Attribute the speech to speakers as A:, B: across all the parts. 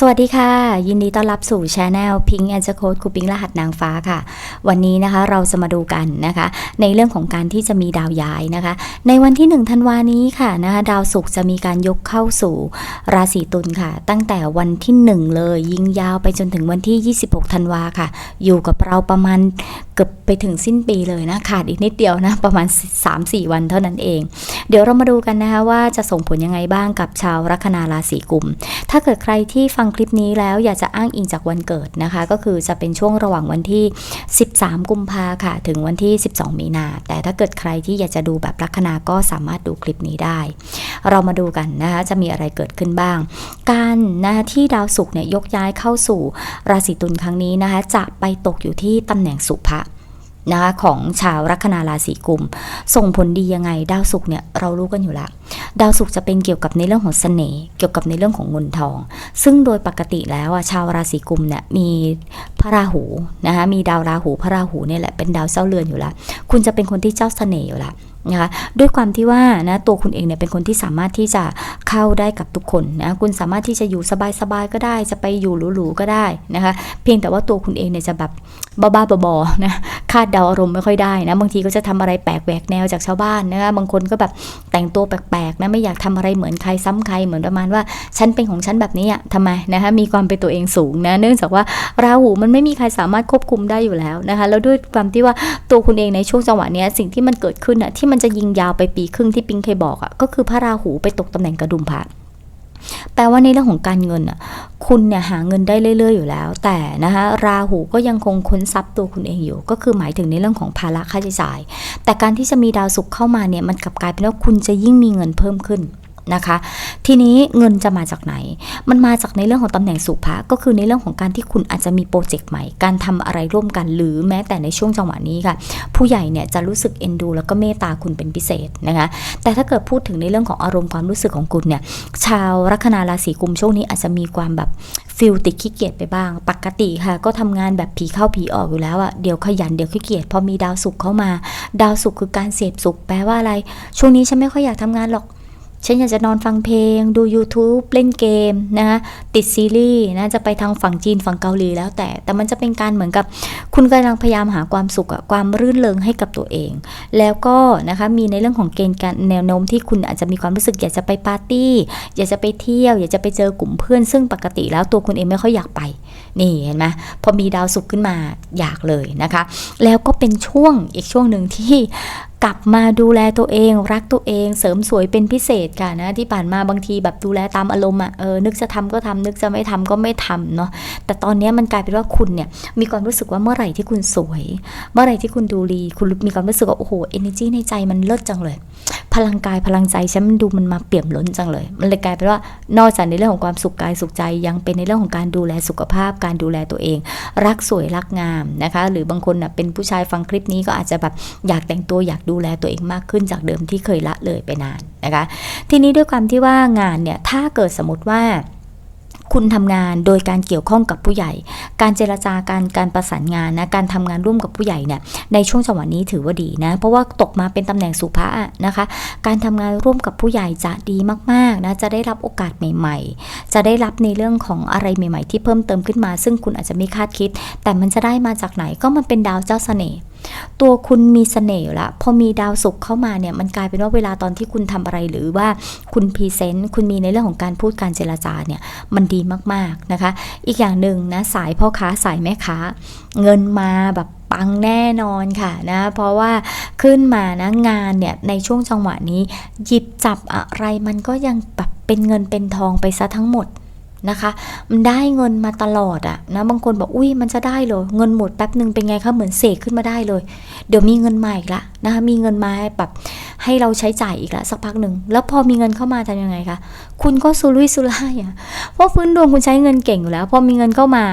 A: สวัสดีค่ะ ยินดีต้อนรับสู่ช anel Pink and c o d e คูปิงรหัสนางฟ้าค่ะ วันนี้นะคะเราจะมาดูกันนะคะ ในเรื่องของการที่จะมีดาวย้ายนะคะ ในวันที่1ธันวานี้ค่ะนะคะดาวศุกร์จะมีการยกเข้าสู่ราศีตุลค่ะ ตั้งแต่วันที่ 1 เลยยิงยาวไปจนถึงวันที่ 26ธันวาค่ะ อยู่กับเราประมาณเกือบไปถึงสิ้นปีเลยนะขาดอีกนิดเดียวนะประมาณ 3-4 วันเท่านั้นเอง เดี๋ยวเรามาดูกันนะคะว่าจะส่งผลยังไงบ้างกับชาวลัคนาราศีกุม ถ้าเกิดใครที่ฟังคลิปนี้แล้วอยากจะอ้างอิงจากวันเกิดนะคะ ก็คือจะเป็นช่วงระหว่างวันที่ 13 กุมภาค่ะ ถึงวันที่ 12 มีนา แต่ถ้าเกิดใครที่อยากจะดูแบบลัคนาก็สามารถดูคลิปนี้ได้ เรามาดูกันนะคะจะมีอะไรเกิดขึ้นบ้าง การนะคะที่ดาวศุกร์เนี่ยยกย้ายเข้าสู่ราศีตุลครั้งนี้นะคะจะไปตกอยู่ที่ตำแหน่งสุภะ นะคะของชาวลัคนาราศีกุม ส่งผลดียังไง ดาวศุกร์เนี่ยเรารู้กันอยู่ล้วดาวศุกร์จะเป็นเกี่ยวกับในเรื่องของเสน่ห์เกี่ยวกับในเรื่องของเงินทอง ซึ่งโดยปกติแล้วอะชาวราศีกุมเนี่ยมีพระราหูนะคะมีดาวราหูพระราหูเนี่ยแหละเป็นดาวเจ้าเรือนอยู่ล้วคุณจะเป็นคนที่เจ้าเสน่ห์อยู่ล้วนะคะด้วยความที่ว่านะตัวคุณเองเนี่ยเป็นคนที่สามารถที่จะเข้าได้กับทุกคนนะคุณสามารถที่จะอยู่สบายๆก็ได้ จะไปอยู่หรูๆก็ได้นะคะเพียงแต่ว่าตัวคุณเองเนี่ยจะแบบ บ้าๆบอๆนะคาดเดาอารมณ์ไม่ค่อยได้นะบางทีก็จะทำอะไรแปลกแหวกแนวจากชาวบ้านนะคะบางคนก็แบบแต่งตัวแปลกๆนะไม่อยากทำอะไรเหมือนใครซ้ำใครเหมือนประมาณว่าฉันเป็นของฉันแบบนี้อะทำไมนะคะมีความเป็นตัวเองสูงนะเนื่องจากว่าราหูมันไม่มีใครสามารถควบคุมได้อยู่แล้วนะคะแล้วด้วยความที่ว่าตัวคุณเองในช่วงจังหวะนี้สิ่งที่มันเกิดขึ้นอะที่มันจะยิงยาวไปปีครึ่งที่ปิงเคยบอกอะก็คือพระราหูไปตกตำแหน่งกระดุมพระ แปลว่าในเรื่องของการเงินอะคุณเนี่ยหาเงินได้เรื่อย ๆ อยู่แล้ว แต่นะคะราหูก็ยังคงค้นทรัพย์ตัวคุณเองอยู่ ก็คือหมายถึงในเรื่องของภาระค่าใช้จ่าย แต่การที่จะมีดาวศุกร์เข้ามาเนี่ยมันกลับกลายเป็นว่าคุณจะยิ่งมีเงินเพิ่มขึ้น นะคะ ทีนี้เงินจะมาจากไหน มันมาจากในเรื่องของตำแหน่งสุภะก็คือในเรื่องของการที่คุณอาจจะมีโปรเจกต์ใหม่ การทำอะไรร่วมกัน หรือแม้แต่ในช่วงจังหวะนี้ค่ะ ผู้ใหญ่เนี่ยจะรู้สึกเอ็นดู แล้วก็เมตตาคุณเป็นพิเศษนะคะ แต่ถ้าเกิดพูดถึงในเรื่องของอารมณ์ความรู้สึกของคุณเนี่ย ชาวลัคนาราศีกุมช่วงนี้อาจจะมีความแบบฟิลติดขี้เกียจไปบ้าง ปกติค่ะ ก็ทำงานแบบผีเข้าผีออกอยู่แล้วอะเดี๋ยวขยันเดี๋ยวขี้เกียจพอมีดาวศุกร์เข้ามา ดาวศุกร์คือการเสพสุขแปลว่าอะไร ช่วงนี้ฉันไม่ค่อยอยากทำงานหรอก ฉันอยากจะนอนฟังเพลง ดู YouTube เล่นเกมนะคะติดซีรีส์นะจะไปทางฝั่งจีนฝั่งเกาหลีแล้วแต่ แต่มันจะเป็นการเหมือนกับ คุณกำลังพยายามหาความสุขอะความรื่นเริงให้กับตัวเอง แล้วก็นะคะมีในเรื่องของเกณฑ์การแนวโน้มที่คุณอาจจะมีความรู้สึกอยากจะไปปาร์ตี้ อยากจะไปเที่ยว อยากจะไปเจอกลุ่มเพื่อน ซึ่งปกติแล้วตัวคุณเองไม่ค่อยอยากไป นี่เห็นไหมพอมีดาวศุกขึ้นมาอยากเลยนะคะ แล้วก็เป็นช่วงอีกช่วงหนึ่งที่ กลับมาดูแลตัวเอง รักตัวเอง เสริมสวยเป็นพิเศษค่ะนะที่ผ่านมาบางทีแบบดูแลตามอารมณ์อะเออนึกจะทำก็ทำนึกจะไม่ทำก็ไม่ทำเนาะแต่ตอนนี้มันกลายเป็นว่าคุณเนี่ยมีความรู้สึกว่าเมื่อไหร่ที่คุณสวย เมื่อไหร่ที่คุณดูดีคุณมีความรู้สึกว่าโอ้โหเอเนจีในใจมันเลิศจังเลย พลังกายพลังใจฉันมันดูมันมาเปี่ยมล้นจังเลย มันเลยกลายเป็นว่านอกจากในเรื่องของความสุขกายสุขใจยังเป็นในเรื่องของการดูแลสุขภาพ การดูแลตัวเอง รักสวยรักงามนะคะ หรือบางคนน่ะเป็นผู้ชายฟังคลิปนี้ก็อาจจะแบบอยากแต่งตัวอยากดูแลตัวเองมากขึ้นจากเดิมที่เคยละเลยไปนานนะคะ ทีนี้ด้วยความที่ว่างานเนี่ยถ้าเกิดสมมติว่าคุณทำงานโดยการเกี่ยวข้องกับผู้ใหญ่ การเจรจาการการประสานงานนะ การทำงานร่วมกับผู้ใหญ่เนี่ย ในช่วงจังหวะนี้ถือว่าดีนะ เพราะว่าตกมาเป็นตำแหน่งสุภาษนะคะ การทำงานร่วมกับผู้ใหญ่จะดีมากๆนะ จะได้รับโอกาสใหม่ ๆ จะได้รับในเรื่องของอะไรใหม่ ๆ ที่เพิ่มเติมขึ้นมา ซึ่งคุณอาจจะไม่คาดคิด แต่มันจะได้มาจากไหนก็มันเป็นดาวเจ้าเสน่ห์ ตัวคุณมีเสน่ห์อยู่ละพอมีดาวศุกร์เข้ามาเนี่ยมันกลายเป็นว่าเวลาตอนที่คุณทำอะไรหรือว่าคุณพรีเซนต์คุณมีในเรื่องของการพูดการเจรจาเนี่ยมันดีมากๆนะคะ อีกอย่างหนึ่งนะสายพ่อค้าสายแม่ค้า เงินมาแบบปังแน่นอนค่ะนะเพราะว่าขึ้นมานะงานเนี่ยในช่วงจังหวะนี้ หยิบจับอะไรมันก็ยังแบบเป็นเงินเป็นทองไปซะทั้งหมด นะคะ มันได้เงินมาตลอดอะนะบางคนบอกอุ้ยมันจะได้เลยเงินหมดแป๊บหนึ่งเป็นไงคะเหมือนเสกขึ้นมาได้เลย เดี๋ยวมีเงินมาอีกละนะคะมีเงินมาแบบให้เราใช้จ่ายอีกละสักพักหนึ่งแล้วพอมีเงินเข้ามาทำยังไงคะคุณก็สุรุ่ยสุร่ายอะเพราะพื้นดวงคุณใช้เงินเก่งอยู่แล้ว พอมีเงินเข้ามา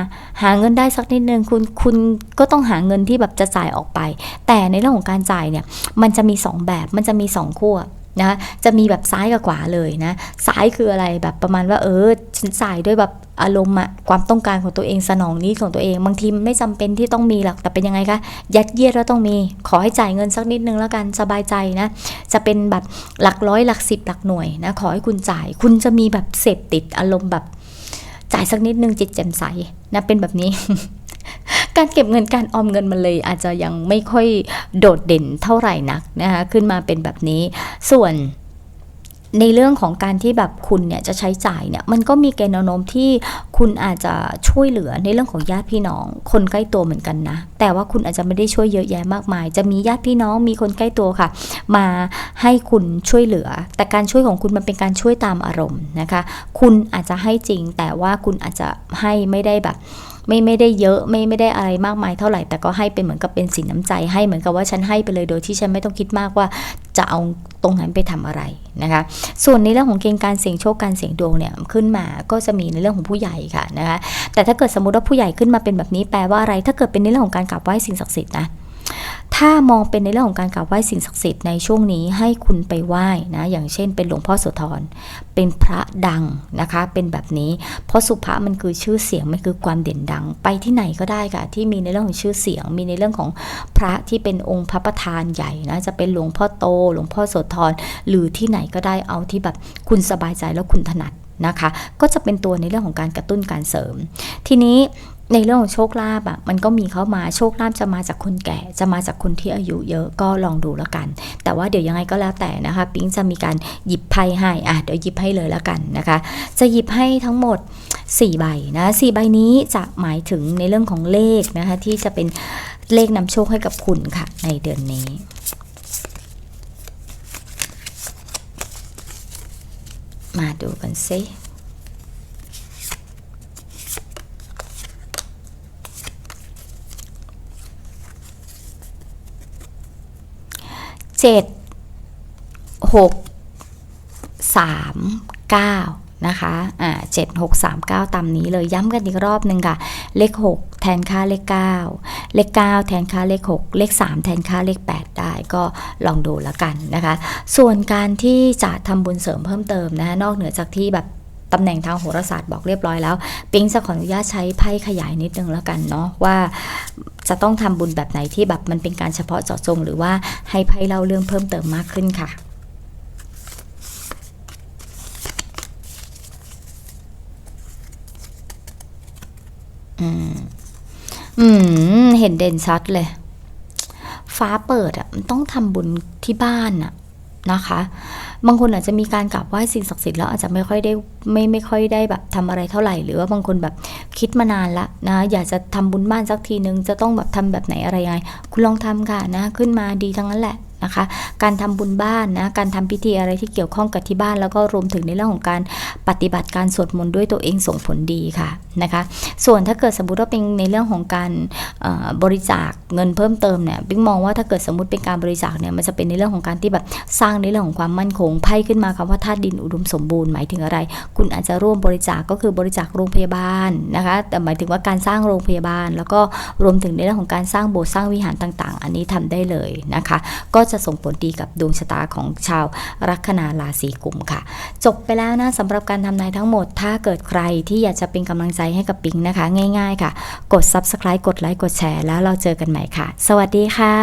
A: หาเงินได้สักนิดนึงคุณคุณก็ต้องหาเงินที่แบบจะจ่ายออกไป แต่ในเรื่องของการจ่ายเนี่ยมันจะมีสองแบบมันจะมีสองขั้ว นะจะมีแบบซ้ายกับขวาเลยนะ ซ้ายคืออะไรแบบประมาณว่าเออฉันใส่ด้วยแบบอารมณ์อะความต้องการของตัวเองสนองนี้ของตัวเอง บางทีมไม่จำเป็นที่ต้องมีหรอกแต่เป็นยังไงคะยัดเยียดแล้วต้องมี ขอให้จ่ายเงินสักนิดนึงแล้วกันสบายใจนะ จะเป็นแบบหลักร้อยหลักสิบหลักหน่วยนะขอให้คุณจ่าย คุณจะมีแบบเสพติดอารมณ์แบบจ่ายสักนิดนึงจิตแจ่มใสนะเป็นแบบนี้ การเก็บเงินการออมเงินมันเลยอาจจะยังไม่ค่อยโดดเด่นเท่าไหร่นักนะคะขึ้นมาเป็นแบบนี้ ส่วนในเรื่องของการที่แบบคุณเนี่ยจะใช้จ่ายเนี่ยมันก็มีเกณฑ์นโน้มที่คุณอาจจะช่วยเหลือในเรื่องของญาติพี่น้อง คนใกล้ตัวเหมือนกันนะ แต่ว่าคุณอาจจะไม่ได้ช่วยเยอะแยะมากมาย จะมีญาติพี่น้องมีคนใกล้ตัวค่ะ มาให้คุณช่วยเหลือ แต่การช่วยของคุณมันเป็นการช่วยตามอารมณ์นะคะ คุณอาจจะให้จริง แต่ว่าคุณอาจจะให้ไม่ได้แบบ ไม่ไม่ได้เยอะไม่ไม่ได้อะไรมากมายเท่าไหร่ แต่ก็ให้เป็นเหมือนกับเป็นสินน้ำใจ ให้เหมือนกับว่าฉันให้ไปเลยโดยที่ฉันไม่ต้องคิดมากว่าจะเอาตรงนั้นไปทำอะไรนะคะ ส่วนในเรื่องของเกณฑ์การเสี่ยงโชคการเสี่ยงดวงเนี่ยขึ้นมาก็จะมีในเรื่องของผู้ใหญ่ค่ะนะคะ แต่ถ้าเกิดสมมติว่าผู้ใหญ่ขึ้นมาเป็นแบบนี้แปลว่าอะไร ถ้าเกิดเป็นในเรื่องของการกราบไหว้สิ่งศักดิ์สิทธิ์นะ ถ้ามองเป็นในเรื่องของการกราบไหว้สิ่งศักดิ์สิทธิ์ในช่วงนี้ให้คุณไปไหว้นะอย่างเช่น เป็นหลวงพ่อโสธรเป็นพระดังนะคะ เป็นแบบนี้ เพราะสุภาพมันคือชื่อเสียงมันคือความเด่นดัง ไปที่ไหนก็ได้ค่ะที่มีในเรื่องของชื่อเสียง มีในเรื่องของพระที่เป็นองค์พระประธานใหญ่นะจะเป็นหลวงพ่อโต หลวงพ่อโสธรหรือที่ไหนก็ได้เอาที่แบบคุณสบายใจแล้วคุณถนัดนะคะ ก็จะเป็นตัวในเรื่องของการกระตุ้นการเสริม ทีนี้ ในเรื่องของโชคลาภอะมันก็มีเข้ามาโชคลาภจะมาจากคนแก่ จะมาจากคนที่อายุเยอะก็ลองดูแล้วกัน แต่ว่าเดี๋ยวยังไงก็แล้วแต่นะคะ ปิ๊งจะมีการหยิบไพ่ให้อะเดี๋ยวหยิบให้เลยแล้วกันนะคะ จะหยิบให้ทั้งหมด 4 ใบนะ4ใบนี้จะหมายถึงในเรื่องของเลขนะคะที่จะเป็นเลขนำโชคให้กับคุณค่ะ ในเดือนนี้มาดูกันซิเจ็ดหกสามเก้านะคะ อ่าเจ็ดหกสามเก้าตามนี้เลยย้ำกันอีกรอบหนึ่งค่ะ เลขหกแทนค่าเลขเก้าเลขเก้าแทนค่าเลขหกเลขสามแทนค่าเลขแปดได้ก็ลองดูแล้วกันนะคะ ส่วนการที่จะทำบุญเสริมเพิ่มเติมนะคะนอกเหนือจากที่แบบ ตำแหน่งทางโหราศาสตร์บอกเรียบร้อยแล้ว ปิ๊งจะขออนุญาตใช้ไพ่ขยายนิดนึงแล้วกันเนาะว่าจะต้องทำบุญแบบไหนที่แบบมันเป็นการเฉพาะเจาะจง หรือว่าให้ไพ่เล่าเรื่องเพิ่มเติมมากขึ้นค่ะอืมอืม เห็นเด่นชัดเลย ฟ้าเปิดอะ มันต้องทำบุญที่บ้านอะ นะคะ บางคนอาจจะมีการกราบไหว้สิ่งศักดิ์สิทธิ์แล้วอาจจะไม่ค่อยได้ไม่ไม่ค่อยได้แบบทำอะไรเท่าไหร่ หรือว่าบางคนแบบคิดมานานละนะอยากจะทำบุญบ้านสักทีนึงจะต้องแบบทำแบบไหนอะไรยังไงคุณลองทำค่ะนะ ขึ้นมาดีทั้งนั้นแหละ นะคะ การทำบุญบ้านนะการทำพิธีอะไรที่เกี่ยวข้องกับที่บ้าน แล้วก็รวมถึงในเรื่องของการปฏิบัติการสวดมนต์ด้วยตัวเองส่งผลดีค่ะนะคะ ส่วนถ้าเกิดสมมติว่าเป็นในเรื่องของการบริจาคเงินเพิ่มเติมเนี่ยบิ๊กมองว่าถ้าเกิดสมมติเป็นการบริจาคเนี่ยมันจะเป็นในเรื่องของการที่แบบสร้างในเรื่องของความมั่นคงไพ่ขึ้นมาคำว่าธาตุดินอุดมสมบูรณ์หมายถึงอะไร คุณอาจจะร่วมบริจาคก็คือบริจาคโรงพยาบาลนะคะ แต่หมายถึงว่าการสร้างโรงพยาบาล แล้วก็รวมถึงในเรื่องของการสร้างโบสถ์สร้างวิหารต่าง ๆ อันนี้ทำได้เลยนะคะ ก็จะส่งผลดีกับดวงชะตาของชาวลัคนาราศีกุมค่ะ จบไปแล้วนะสำหรับการทำนายทั้งหมด ถ้าเกิดใครที่อยากจะเป็นกำลังใจให้กับปิงนะคะ ง่าย ๆ ค่ะ กด subscribe กดไลค์กดแชร์แล้วเราเจอกันใหม่ค่ะ สวัสดีค่ะ